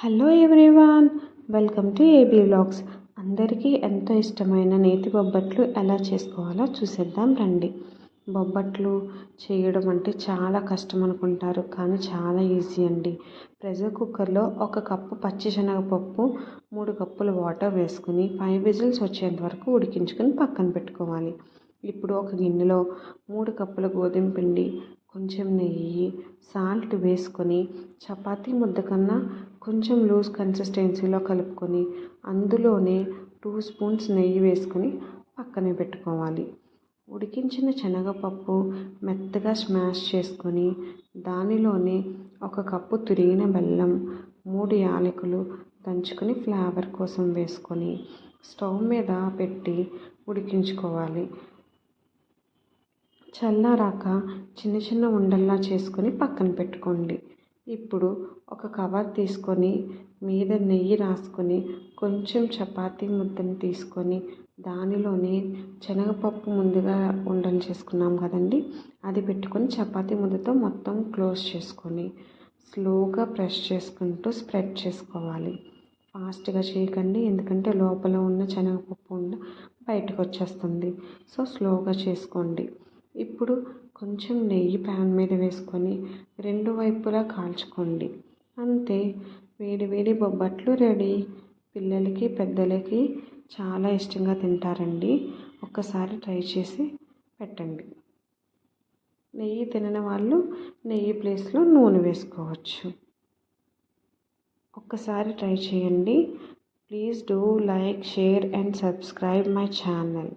Hello everyone welcome to AB vlogs. అందరికీ ఎంతో ఇష్టమైన నేతి బొబ్బట్లు ఎలా చేసుకోవాలో చూసేద్దాం రండి. బొబ్బట్లు చేయడం అంటే చాలా కష్టం అనుకుంటారు కానీ చాలా ఈజీ అండి. ప్రెషర్ కుక్కర్లో ఒక కప్పు పచ్చిశనగపప్పు మూడు కప్పులు వాటర్ వేసుకుని ఫైవ్ విజిల్స్ వచ్చేంత వరకు ఉడికించుకొని పక్కన పెట్టుకోవాలి. ఇప్పుడు ఒక గిన్నెలో మూడు కప్పుల గోధుమ పిండి కొంచెం నెయ్యి సాల్ట్ వేసుకొని చపాతీ ముద్ద కన్నా కొంచెం లూజ్ కన్సిస్టెన్సీలో కలుపుకొని అందులోనే టూ స్పూన్స్ నెయ్యి వేసుకొని పక్కనే పెట్టుకోవాలి. ఉడికించిన శనగపప్పు మెత్తగా స్మాష్ చేసుకొని దానిలోనే ఒక కప్పు తురిగిన బెల్లం మూడు యాలకులు దంచుకొని ఫ్లేవర్ కోసం వేసుకొని స్టవ్ మీద పెట్టి ఉడికించుకోవాలి. చల్లారాక చిన్న చిన్న ఉండల్లా చేసుకొని పక్కన పెట్టుకోండి. ఇప్పుడు ఒక కవర్ తీసుకొని మీద నెయ్యి రాసుకొని కొంచెం చపాతీ ముద్దను తీసుకొని దానిలోనే శనగపప్పు ముందుగా ఉండలు చేసుకున్నాం కదండి. అది పెట్టుకొని చపాతీ ముద్దతో మొత్తం క్లోజ్ చేసుకొని స్లోగా ప్రెస్ చేసుకుంటూ స్ప్రెడ్ చేసుకోవాలి. ఫాస్ట్గా చేయకండి ఎందుకంటే లోపల ఉన్న శనగపప్పు ఉండ బయటకు వచ్చేస్తుంది. సో స్లోగా చేసుకోండి. ఇప్పుడు కొంచెం నెయ్యి ప్యాన్ మీద వేసుకొని రెండు వైపులా కాల్చుకోండి. అంతే వేడి వేడి బొబ్బట్లు రెడీ. పిల్లలకి పెద్దలకి చాలా ఇష్టంగా తింటారండి. ఒక్కసారి ట్రై చేసి పెట్టండి. నెయ్యి తినని వాళ్ళు నెయ్యి ప్లేస్లో నూనె వేసుకోవచ్చు. ఒక్కసారి ట్రై చేయండి. Please do like share and subscribe my channel.